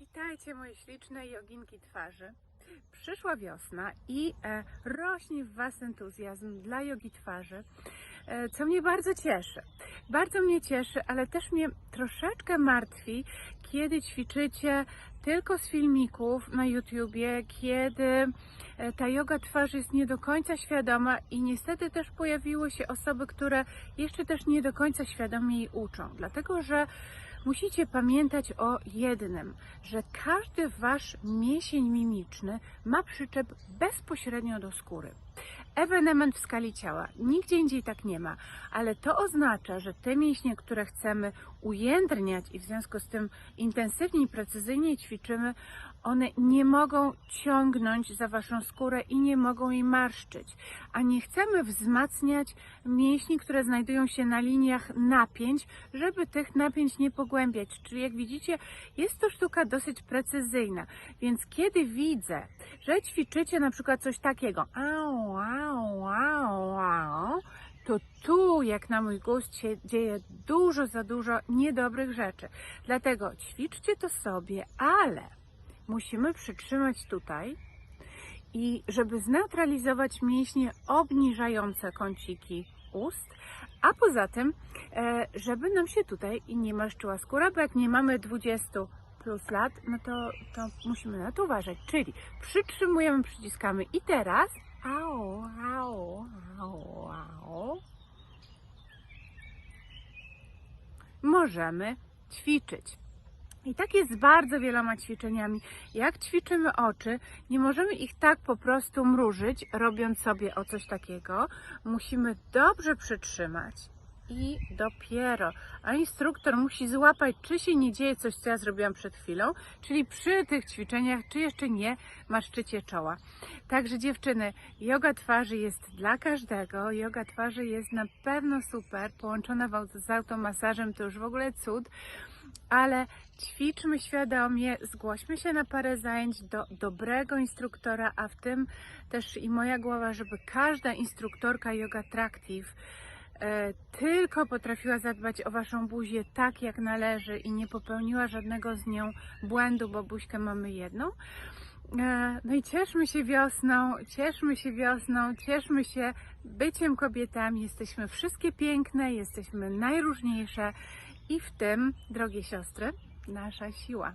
Witajcie moje śliczne joginki twarzy. Przyszła wiosna i e, rośnie w Was entuzjazm dla jogi twarzy, e, co mnie bardzo cieszy. Bardzo mnie cieszy, ale też mnie troszeczkę martwi, kiedy ćwiczycie tylko z filmików na YouTubie, kiedy ta yoga twarzy jest nie do końca świadoma i niestety też pojawiły się osoby, które jeszcze też nie do końca świadomie jej uczą, dlatego że musicie pamiętać o jednym, że każdy wasz mięsień mimiczny ma przyczep bezpośrednio do skóry. Ewenement w skali ciała. Nigdzie indziej tak nie ma, ale to oznacza, że te mięśnie, które chcemy ujędrniać i w związku z tym intensywnie i precyzyjnie ćwiczymy, one nie mogą ciągnąć za waszą skórę i nie mogą jej marszczyć. A nie chcemy wzmacniać mięśni, które znajdują się na liniach napięć, żeby tych napięć nie pogłębiać. Czyli jak widzicie, jest to sztuka dosyć precyzyjna. Więc kiedy widzę, że ćwiczycie na przykład coś takiego, au, au, to tu, jak na mój gust, się dzieje dużo za dużo niedobrych rzeczy. Dlatego ćwiczcie to sobie, ale musimy przytrzymać tutaj i żeby zneutralizować mięśnie obniżające kąciki ust, a poza tym, e, żeby nam się tutaj nie marszczyła skóra, bo jak nie mamy 20 plus lat, no to, to musimy na to uważać. Czyli przytrzymujemy, przyciskamy i teraz au, au, au, au. Możemy ćwiczyć. I tak jest z bardzo wieloma ćwiczeniami. Jak ćwiczymy oczy, nie możemy ich tak po prostu mrużyć, robiąc sobie o coś takiego. Musimy dobrze przytrzymać i dopiero. A instruktor musi złapać, czy się nie dzieje coś, co ja zrobiłam przed chwilą, czyli przy tych ćwiczeniach, czy jeszcze nie marszczycie czoła. Także dziewczyny, yoga twarzy jest dla każdego. Yoga twarzy jest na pewno super. Połączona z automasażem to już w ogóle cud ale ćwiczmy świadomie, zgłośmy się na parę zajęć do dobrego instruktora, a w tym też i moja głowa, żeby każda instruktorka Yoga Tractive tylko potrafiła zadbać o Waszą buzię tak jak należy i nie popełniła żadnego z nią błędu, bo buźkę mamy jedną. E, No i cieszmy się wiosną, cieszmy się wiosną, cieszmy się byciem kobietami. Jesteśmy wszystkie piękne, jesteśmy najróżniejsze i w tym, drogie siostry, nasza siła.